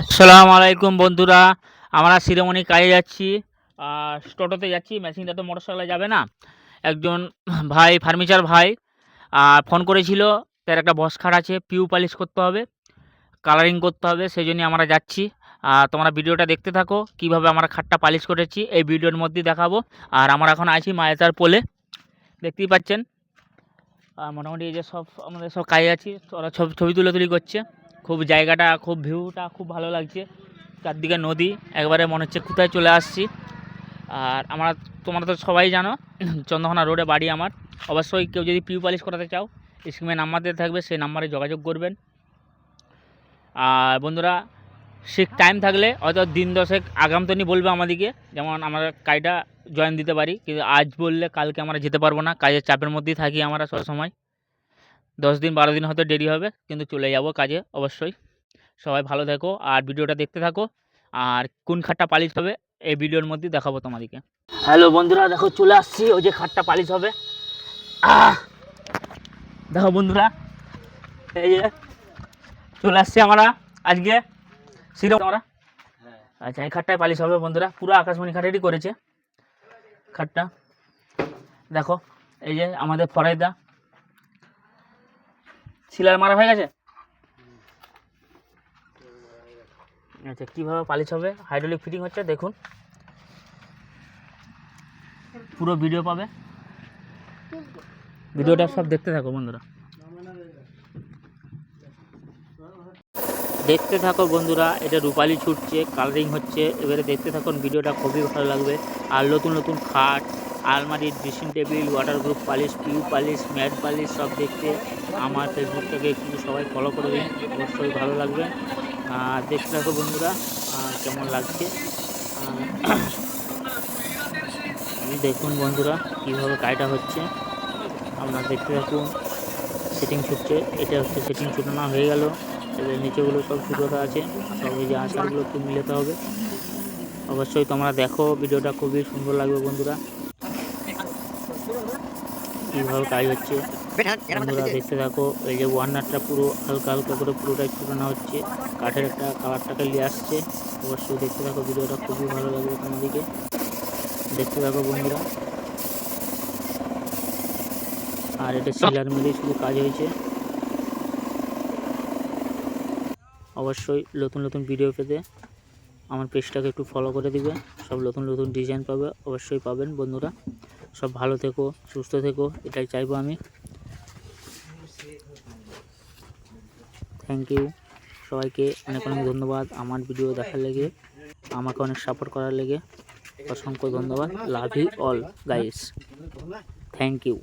আসসালামু আলাইকুম বন্ধুরা, আমরা শিরোমণি কাজে যাচ্ছি, আর টোটোতে যাচ্ছি, মেশিনটা তো মোটর সাইকেলে যাবে না। একজন ভাই, ফার্নিচার ভাই ফোন করেছিল, তার একটা বস খাট আছে, পিউ পালিশ করতে হবে, কালারিং করতে হবে, সেই জন্য আমরা যাচ্ছি। আর তোমরা ভিডিওটা দেখতে থাকো, কীভাবে আমরা খাটটা পালিশ করেছি, এই ভিডিওর মধ্যেই দেখাবো। আর আমরা এখন আছি মায়েতার পোলে, দেখতেই পাচ্ছেন। মোটামুটি এই যে সব, আমাদের সব কাজে আছি, ওরা ছবি তুলে তুলি করছে। খুব জায়গাটা, খুব ভিউটা খুব ভালো লাগছে। চারদিকে নদী, একবারে মনে হচ্ছে কোথায় চলে আসছি। আর আমরা, তোমরা তো সবাই জানো, চন্দ্রকোনা রোডে বাড়ি আমার। অবশ্যই কেউ যদি পিউ পালিশ করাতে চাও স্ক্রিমে নাম্বার দিয়ে থাকবে, সেই নাম্বারে যোগাযোগ করবেন। আর বন্ধুরা, ঠিক টাইম থাকলে হয়তো দিন দশেক আগামতনি বলবে আমাদেরকে, যেমন আমরা কাজটা জয়েন দিতে পারি, কিন্তু আজ বললে কালকে আমরা যেতে পারব না, কাজের চাপের মধ্যেই থাকি আমরা সবসময়। দশ দিন বারো দিন হয়তো দেরি হবে, কিন্তু চলে যাব কাজে অবশ্যই। সবাই ভালো থেকো, আর ভিডিওটা দেখতে থাকো, আর কোন খাটটা পালিশ হবে এই ভিডিওর মধ্যে দেখাবো তোমাদেরকে। হ্যালো বন্ধুরা, দেখো চলে আসছি, ওই যে খাটটা পালিশ হবে। দেখো বন্ধুরা, এই যে চলে আসছি আমরা আজকে সিরম আমরা। আচ্ছা এই খাটটায় পালিশ হবে বন্ধুরা, পুরো আকাশমণি খাটেরই করেছে। খাটটা, দেখো, এই যে আমাদের ফরাইদা। সিলার মারা হয়ে গেছে? আচ্ছা কীভাবে পালিশ হবে? হাইড্রোলিক ফিটিং হচ্ছে, দেখুন। পুরো ভিডিও পাবে? ভিডিওটা সব দেখতে থাকো, বন্ধুরা। দেখতে থাকো, বন্ধুরা, এটা রূপালি ছুটছে কালারিং হচ্ছে। এবারে দেখতে থাকুন, ভিডিওটা খুবই ভালো লাগবে। আর নতুন নতুন খাট আলমারি dressing table waterproof polish PU polish, matte polish সব দেখতে আমার ফেসবুকটাকে একটু সবাই ফলো করে দিন। অবশ্যই ভালো লাগবে। দেখতে থাকো বন্ধুরা কেমন লাগছে? দেখুন বন্ধুরা, কীভাবে কাজটা হচ্ছে। আপনারা দেখতে থাকুন সেটিং ছুটছে। এটা হচ্ছে সেটিং ছুটানো হয়ে গেল। এবার নিচেগুলো সব ছুটোটা আছে। সব এই যে আচারগুলো একটু মিলাতে হবে। অবশ্যই তোমরা দেখো, ভিডিওটা খুবই সুন্দর লাগবে বন্ধুরা। কীভাবে কাজ হচ্ছে? বন্ধুরা দেখতে থাকো এই যে ওয়ার্নারটা পুরো হালকা হালকা করে পুরোটাই ছুটানো হচ্ছে। কাঠের একটা কালারটাকে নিয়ে আসছে। অবশ্যই দেখতে থাকো ভিডিওটা খুবই ভালো লাগবে তোমাদেরকে। দেখতে থাকো বন্ধুরা। আর এটা সিলার মিলে শুধু কাজ হয়েছে। অবশ্যই নতুন নতুন ভিডিও পেতে আমার পেজটাকে একটু ফলো করে দিবে। সব নতুন নতুন ডিজাইন পাবে অবশ্যই পাবেন বন্ধুরা। সব ভালো থেকো, সুস্থ থেকো, এটাই চাইব আমি। থ্যাংক ইউ সবাইকে অনেক অনেক ধন্যবাদ আমার ভিডিও দেখার লেগে, আমাকে অনেক সাপোর্ট করার লেগে। অসংখ্য ধন্যবাদ। Love you all guys thank you